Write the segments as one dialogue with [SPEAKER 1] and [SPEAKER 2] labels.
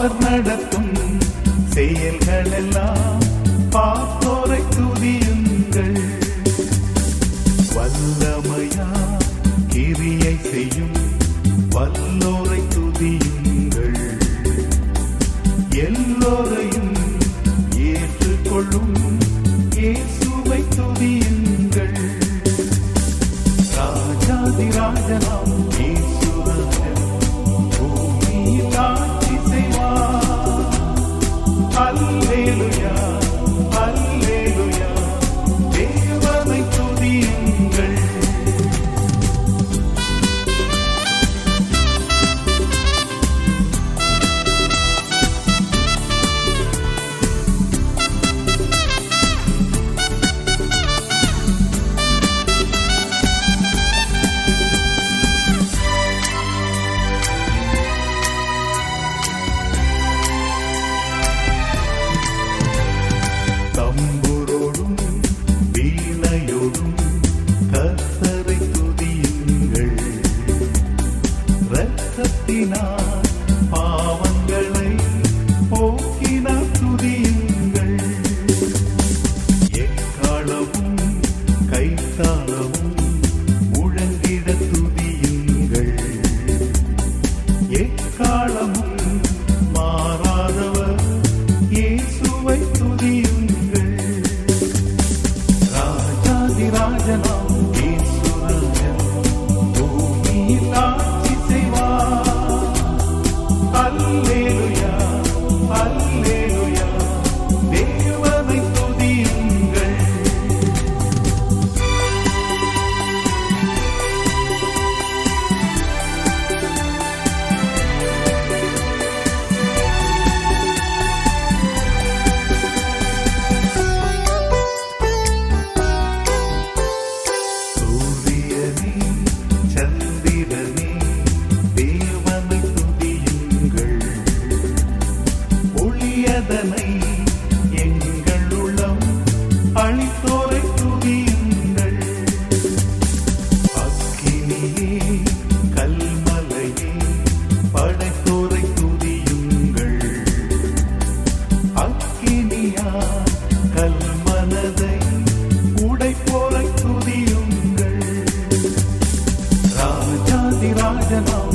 [SPEAKER 1] அவர் நடத்தும் செயல்களெல்லாம் பார்ப்போரை துதியுங்கள். வல்லமையா கிரியை செய்யும் வல்லோரை துதியுங்கள். எல்லோரையும் ஏற்றுக்கொள்ளும் இயேசுவை துதியுங்கள். ராஜாதி ராஜனாம் Hallelujah. ஆதிராஜனாம் the moon.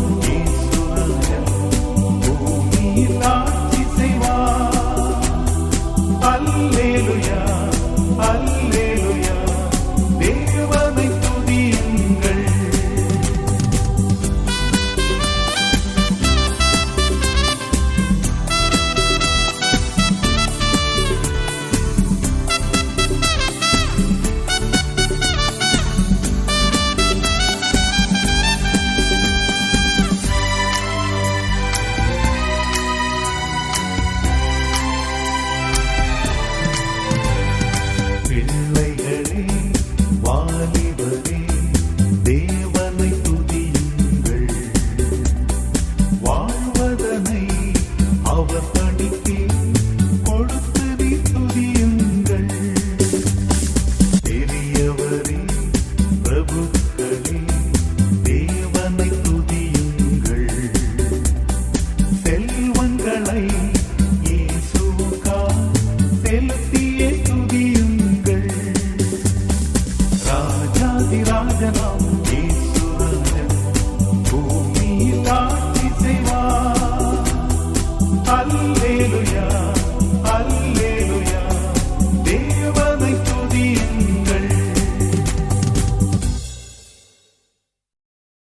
[SPEAKER 1] ஆதிராஜனாம்